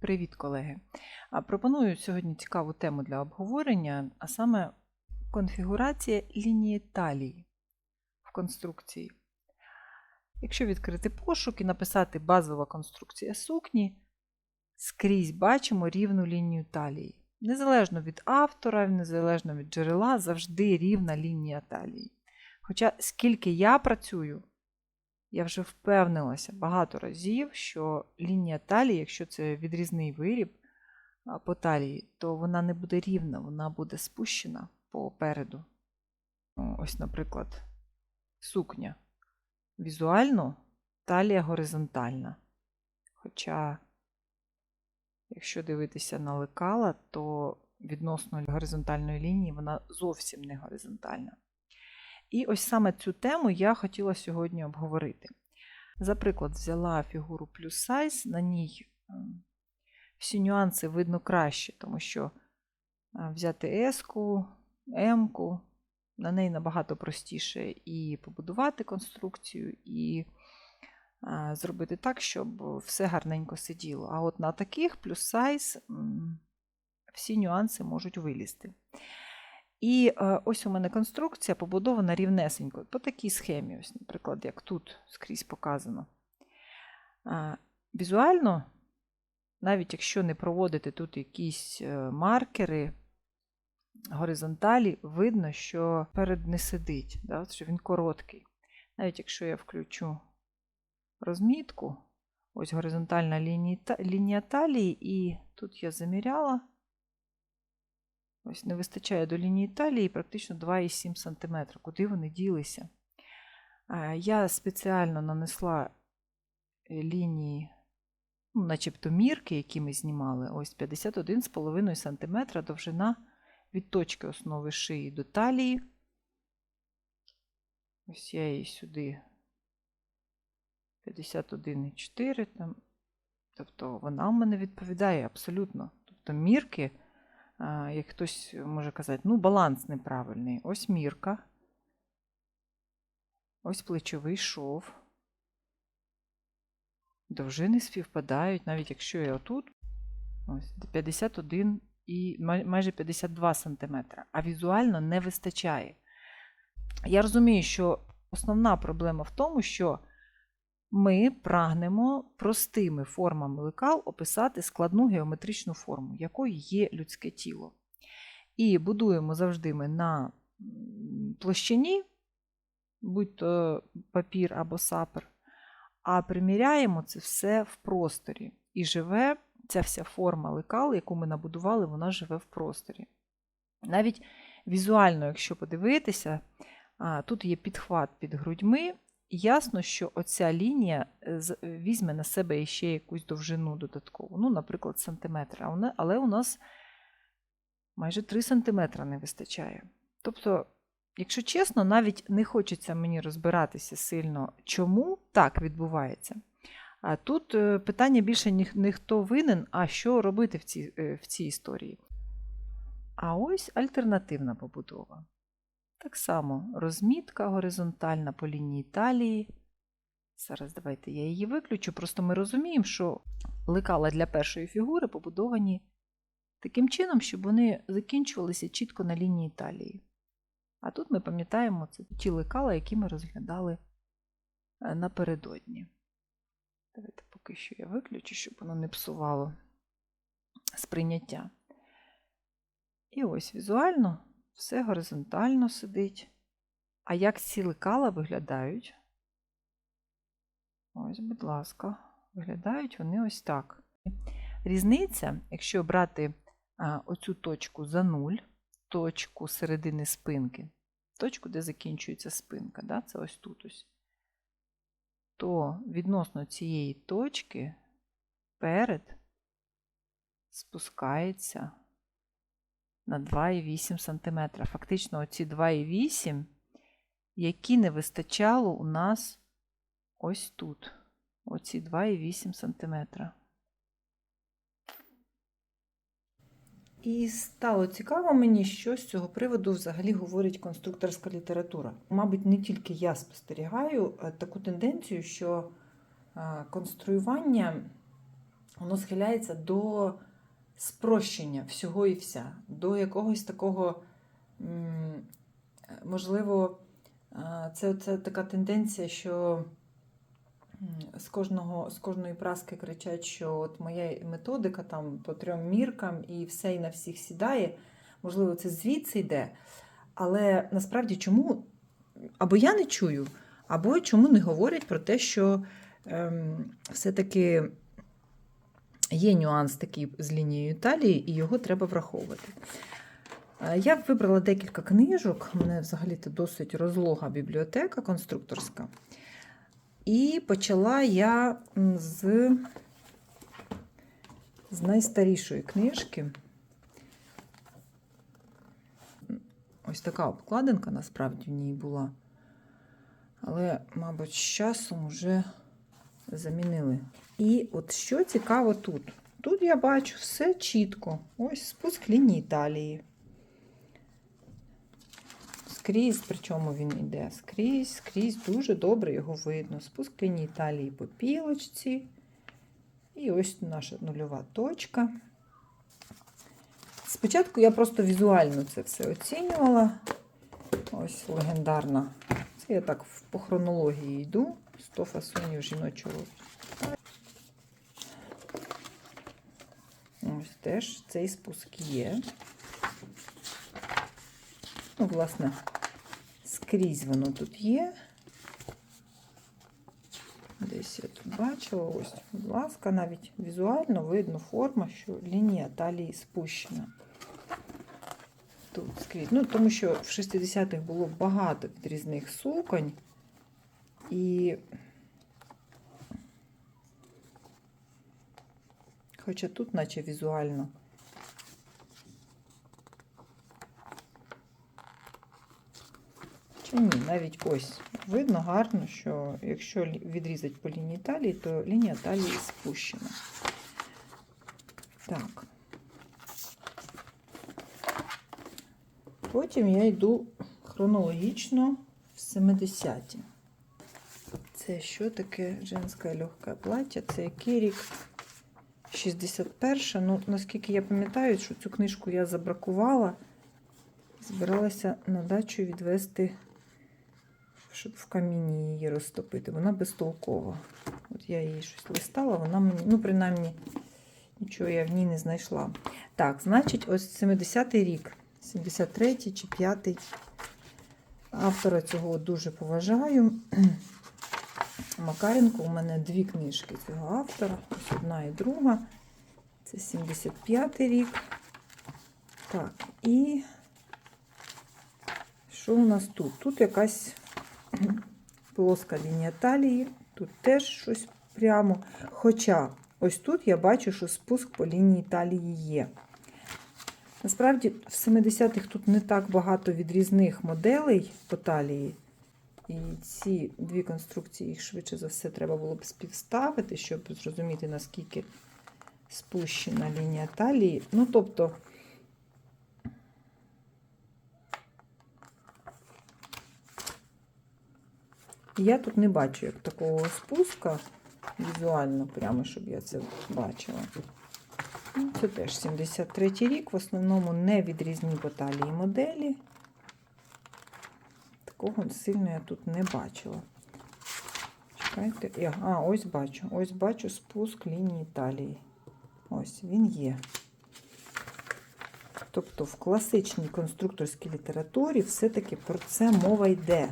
Привіт, колеги! Пропоную сьогодні цікаву тему для обговорення, а саме конфігурація лінії талії в конструкції. Якщо відкрити пошук і написати базова конструкція сукні, скрізь бачимо рівну лінію талії. Незалежно від автора, незалежно від джерела, завжди рівна лінія талії. Хоча скільки я працюю, я вже впевнилася багато разів, що лінія талії, якщо це відрізний виріб по талії, то вона не буде рівна, вона буде спущена попереду. Ось, наприклад, сукня. Візуально талія горизонтальна. Хоча, якщо дивитися на лекала, то відносно горизонтальної лінії вона зовсім не горизонтальна. І ось саме цю тему я хотіла сьогодні обговорити. За приклад, взяла фігуру плюс size, на ній ем, всі нюанси видно краще, тому що е, взяти S-ку, М-ку, на неї набагато простіше і побудувати конструкцію, і е, зробити так, щоб все гарненько сиділо. А от на таких плюс м, всі нюанси можуть вилізти. І е, ось у мене конструкція побудована рівнесенько, по такій схемі, ось, наприклад, як тут скрізь показано. Е, візуально, навіть якщо не проводити тут якісь е, маркери горизонталі, видно, що перед не сидить, да, що він короткий. Навіть якщо я включу розмітку, ось горизонтальна лінія, лінія талії, і тут я заміряла. Ось не вистачає до лінії талії практично 2,7 см. Куди вони ділися? Я спеціально нанесла е, лінії, ну, начебто мірки, які ми знімали, ось 51,5 см довжина від точки основи шиї до талії. Ось я її сюди 51,4. Там, Тобто вона в мене відповідає абсолютно. Тобто мірки як хтось може казати, ну, баланс неправильний. Ось мірка. Ось плечовий шов. Довжини співпадають, навіть якщо я отут ось 51 і майже 52 см, а візуально не вистачає. Я розумію, що основна проблема в тому, що ми прагнемо простими формами лекал описати складну геометричну форму, якою є людське тіло. І будуємо завжди ми на площині, будь то папір або сапер, а приміряємо це все в просторі. І живе ця вся форма лекал, яку ми набудували, вона живе в просторі. Навіть візуально, якщо подивитися, тут є підхват під грудьми, ясно, що оця лінія е, візьме на себе ще якусь довжину додаткову, ну, наприклад, сантиметр, але у нас майже 3 сантиметра не вистачає. Тобто, якщо чесно, навіть не хочеться мені розбиратися сильно, чому так відбувається. А тут е, питання більше не хто винен, а що робити в цій, е, в цій історії. А ось альтернативна побудова. Так само розмітка горизонтальна по лінії талії. Зараз давайте я її виключу. Просто ми розуміємо, що лекала для першої фігури побудовані таким чином, щоб вони закінчувалися чітко на лінії талії. А тут ми пам'ятаємо це ті лекала, які ми розглядали е, напередодні. Давайте поки що я виключу, щоб воно не псувало сприйняття. І ось візуально все горизонтально сидить. А як ці лекала виглядають? Ось, будь ласка, виглядають вони ось так. Різниця, якщо брати оцю точку за нуль, точку середини спинки, точку, де закінчується спинка, да, це ось тут ось, то відносно цієї точки перед спускається на 2,8 см. Фактично, оці 2,8, які не вистачало у нас ось тут. Оці 2,8 см. І стало цікаво мені, що з цього приводу взагалі говорить конструкторська література. Мабуть, не тільки я спостерігаю таку тенденцію, що конструювання воно схиляється до спрощення всього і вся, до якогось такого, можливо, це, це така тенденція, що з, кожного, з кожної праски кричать, що от моя методика там по трьом міркам і все і на всіх сідає. Можливо, це звідси йде. Але насправді чому або я не чую, або чому не говорять про те, що ем, все-таки є нюанс такий з лінією талії, і його треба враховувати. Е, Я вибрала декілька книжок, у мене взагалі-то досить розлога бібліотека конструкторська. І почала я з, з найстарішої книжки. Ось така обкладинка насправді в ній була. Але, мабуть, з часом вже замінили. І от що цікаво тут. Тут я бачу все чітко. Ось спуск лінії талії. Скрізь, причому він йде скрізь, скрізь дуже добре його видно. Спуск лінії талії по пілочці. І ось наша нульова точка. Спочатку я просто візуально це все оцінювала. Ось легендарна. Це я так по хронології йду. 100 фасонів жіночого. Ось теж цей спуск є. Ну, власне, скрізь воно тут є. Десь я тут бачила, ось, будь ласка, навіть візуально видно форма, що лінія талії спущена. Тут скрізь. Ну, тому що в 60-х було багато підрізних суконь. І хоча тут, наче візуально. Чи ні, навіть ось видно гарно, що якщо відрізати по лінії талії, то лінія талії спущена. Так. Потім я йду хронологічно в 70-ті. Це що таке женське легке плаття? Це який рік? 61 Ну, наскільки я пам'ятаю, що цю книжку я забракувала. Збиралася на дачу відвести, щоб в каміні її розтопити. Вона безтолкова. От я її щось листала, вона мені, ну, принаймні, нічого я в ній не знайшла. Так, значить, ось 70-й рік, 73-й чи 5-й. Автора цього дуже поважаю. Макаренко. У мене дві книжки цього автора. Ось одна і друга. Це 75-й рік. Так, і що у нас тут? Тут якась плоска лінія талії, тут теж щось прямо. Хоча ось тут я бачу, що спуск по лінії талії є. Насправді, в 70-х тут не так багато відрізних моделей по талії. І ці дві конструкції, їх швидше за все, треба було б співставити, щоб зрозуміти, наскільки спущена лінія талії. Ну, тобто, я тут не бачу як такого спуска візуально, прямо, щоб я це бачила. Ну, Це теж 73 рік, в основному не відрізні по талії моделі. Такого сильно я тут не бачила. Чекайте. А, ось бачу. Ось бачу спуск лінії талії. Ось він є. Тобто в класичній конструкторській літературі все-таки про це мова йде.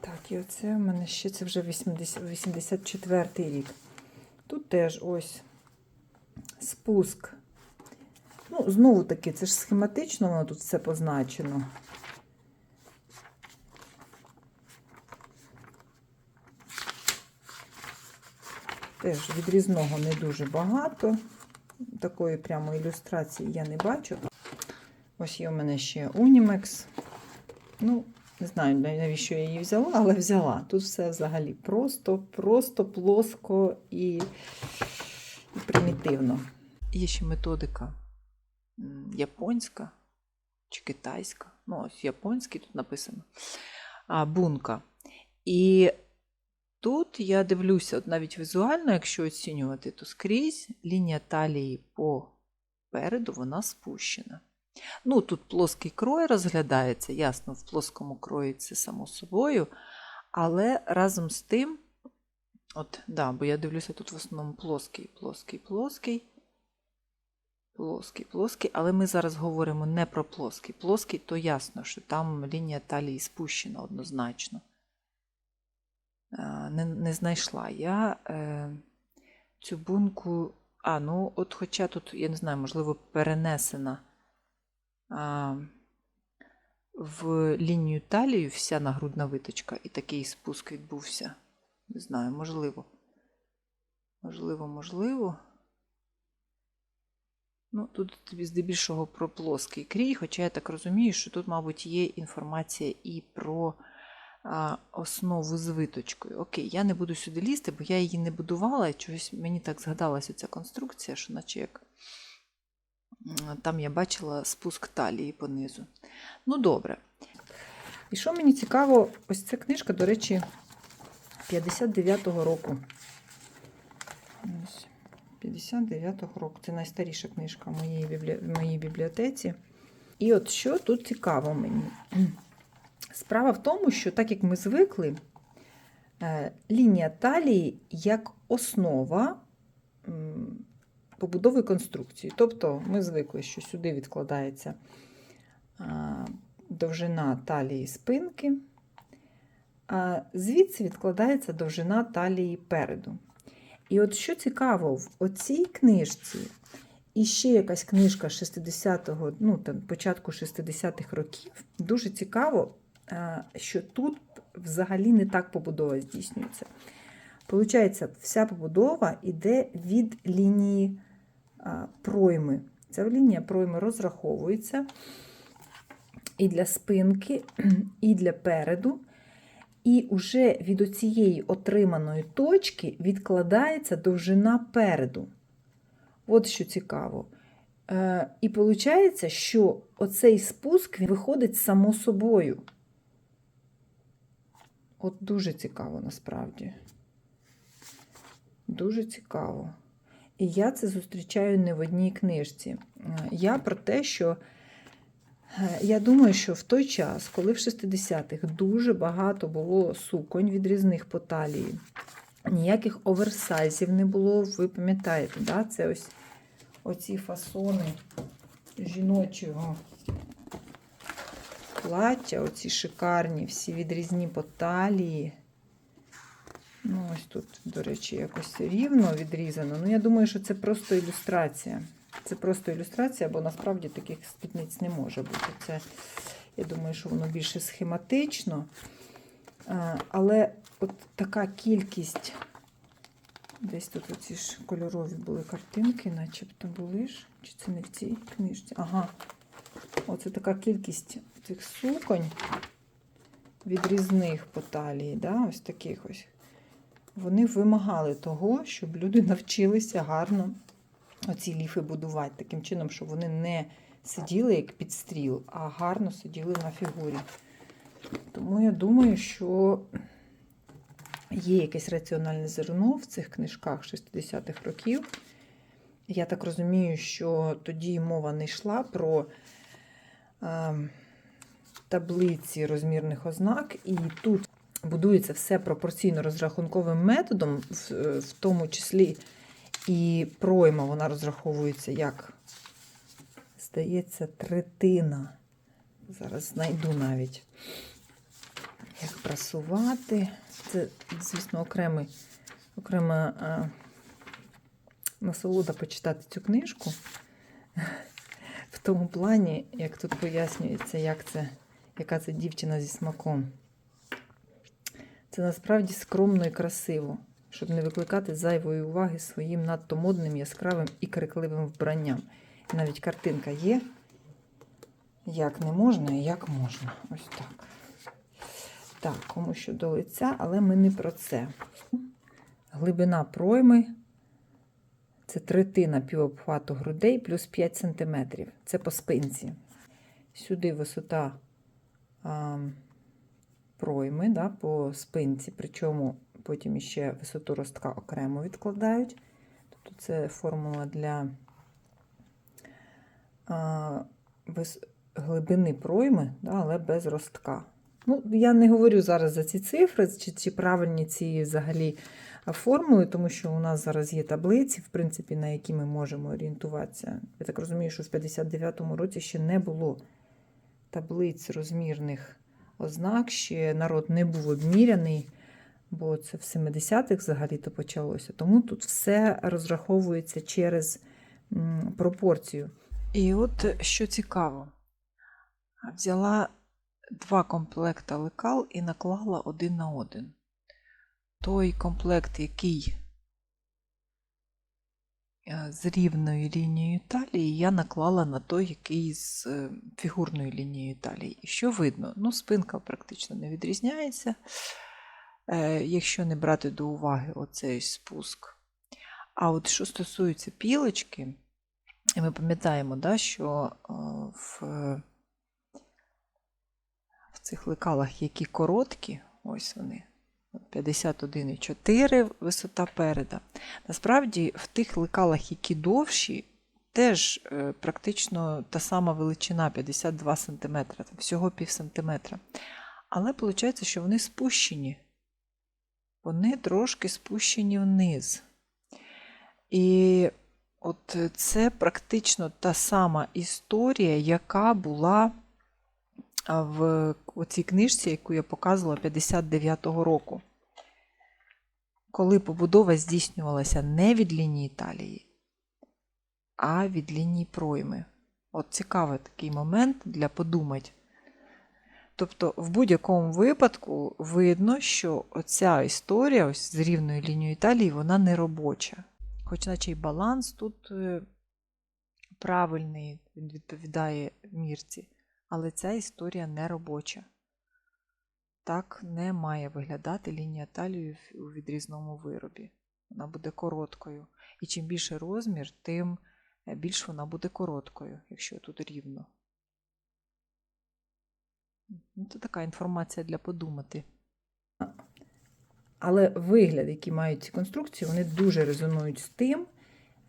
Так, і оце в мене ще це вже 80, 84 рік. Тут теж ось спуск. Ну, знову таки, це ж схематично, воно тут все позначено. Теж відрізного не дуже багато. Такої прямо ілюстрації я не бачу. Ось є у мене ще Unimex. Ну, не знаю, навіщо я її взяла, але взяла. Тут все взагалі просто, просто плоско і, і примітивно. Є ще методика японська чи китайська. Ну, ось японський тут написано. А, бунка. І тут я дивлюся, от навіть візуально, якщо оцінювати, то скрізь лінія талії попереду вона спущена. Ну, тут плоский крой розглядається, ясно, в плоскому крої це само собою. Але разом з тим, от, да, бо я дивлюся, тут в основному плоский, плоский, плоский. Плоский, плоский, але ми зараз говоримо не про плоский. Плоский, то ясно, що там лінія талії спущена однозначно. Е, Не, не знайшла я е, цю бунку. А, ну, от хоча тут, я не знаю, можливо, перенесена а, в лінію талію вся нагрудна виточка, і такий спуск відбувся. Не знаю, можливо. Можливо, можливо. Ну, тут тобі здебільшого про плоский крій, хоча я так розумію, що тут, мабуть, є інформація і про а, основу з виточкою. Окей, я не буду сюди лізти, бо я її не будувала, чогось мені так згадалася ця конструкція, що наче як там я бачила спуск талії понизу. Ну, добре. І що мені цікаво, ось ця книжка, до речі, 59-го року. Ось. 59-го року. Це найстаріша книжка в моїй, біблі... в моїй бібліотеці. І от що тут цікаво мені. Справа в тому, що так як ми звикли, е, лінія талії як основа побудови конструкції. Тобто ми звикли, що сюди відкладається довжина талії спинки, а звідси відкладається довжина талії переду. І от що цікаво, в оцій книжці і ще якась книжка 60-го, ну там початку 60-х років, дуже цікаво, е, що тут взагалі не так побудова здійснюється. Получається, вся побудова йде від лінії а, пройми. Ця лінія пройми розраховується і для спинки, і для переду. І вже від оцієї отриманої точки відкладається довжина переду. От що цікаво. Е, і виходить, що оцей спуск виходить само собою. От дуже цікаво насправді. Дуже цікаво. І я це зустрічаю не в одній книжці. Е, Я про те, що я думаю, що в той час, коли в 60-х дуже багато було суконь від різних по ніяких оверсайзів не було, ви пам'ятаєте, да? це ось оці фасони жіночого плаття, оці шикарні, всі відрізні по талії. Ну, ось тут, до речі, якось рівно відрізано. Ну, я думаю, що це просто ілюстрація. Це просто ілюстрація, бо насправді таких спідниць не може бути. Це, я думаю, що воно більше схематично. Але от така кількість. Десь тут оці ж кольорові були картинки, начебто були ж. Чи це не в цій книжці? Ага. Оце така кількість цих суконь від різних по талії, да? ось таких ось. Вони вимагали того, щоб люди навчилися гарно оці ліфи будувати таким чином, щоб вони не сиділи як підстріл, а гарно сиділи на фігурі. Тому я думаю, що є якесь раціональне зерно в цих книжках 60-х років. Я так розумію, що тоді мова не йшла про е, таблиці розмірних ознак, і тут будується все пропорційно розрахунковим методом, в, в тому числі і пройма вона розраховується як, здається, третина. Зараз знайду навіть, як прасувати. Це, звісно, окремий, окрема а, насолода почитати цю книжку. В тому плані, як тут пояснюється, як це, яка це дівчина зі смаком. Це насправді скромно і красиво, щоб не викликати зайвої уваги своїм надто модним, яскравим і крикливим вбранням. Навіть картинка є, як не можна і як можна. Ось так. Так, кому що до лиця, але ми не про це. Глибина пройми це третина півобхвату грудей плюс 5 см. Це по спинці. Сюди висота а, пройми да, по спинці, причому потім іще висоту ростка окремо відкладають. Тобто це формула для а, без глибини пройми, да, але без ростка. Ну, я не говорю зараз за ці цифри, чи, чи правильні ці взагалі формули, тому що у нас зараз є таблиці, в принципі, на які ми можемо орієнтуватися. Я так розумію, що в 59-му році ще не було таблиць розмірних ознак, ще народ не був обміряний, бо це в 70-х взагалі-то почалося. Тому тут все розраховується через пропорцію. І от що цікаво, взяла два комплекти лекал і наклала один на один. Той комплект, який е, з рівною лінією талії, я наклала на той, який з е, фігурною лінією талії. І що видно? Ну, спинка практично не відрізняється, е, якщо не брати до уваги оцей спуск. А от що стосується пілочки, ми пам'ятаємо, да, що е, в, в цих лекалах, які короткі, ось вони, 51,4 висота переда. Насправді, в тих лекалах, які довші, теж е, практично та сама величина 52 см, всього пів сантиметра. Але виходить, що вони спущені. Вони трошки спущені вниз. І от це практично та сама історія, яка була в цій книжці, яку я показувала 59-го року. Коли побудова здійснювалася не від лінії талії, а від лінії пройми. От цікавий такий момент для подумати. Тобто, в будь-якому випадку видно, що оця історія ось з рівною лінією талії, вона не робоча. Хоч наче й баланс тут е, правильний, він відповідає мірці, але ця історія не робоча. Так не має виглядати лінія талії у відрізному виробі. Вона буде короткою. І чим більше розмір, тим е, більш вона буде короткою, якщо тут рівно. Ну, Це така інформація для подумати. Але вигляд, який мають ці конструкції, вони дуже резонують з тим,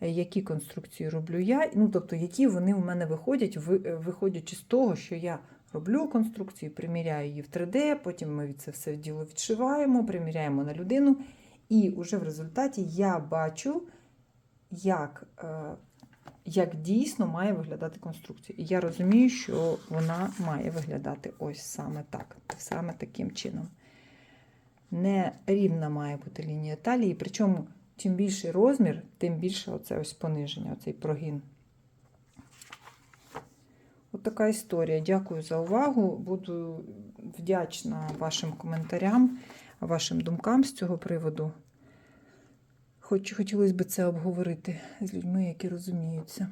е, які конструкції роблю я, ну тобто, які вони у мене виходять, е, виходячи з того, що я роблю конструкцію, приміряю її в 3D, потім ми це все діло відшиваємо, приміряємо на людину. І вже в результаті я бачу, як, е, як дійсно має виглядати конструкція. І я розумію, що вона має виглядати ось саме так, саме таким чином. Не рівна має бути лінія талії, причому чим більший розмір, тим більше оце ось пониження, оцей прогін. От така історія. Дякую за увагу. Буду вдячна вашим коментарям, вашим думкам з цього приводу. Хоч хотілося б це обговорити з людьми, які розуміються.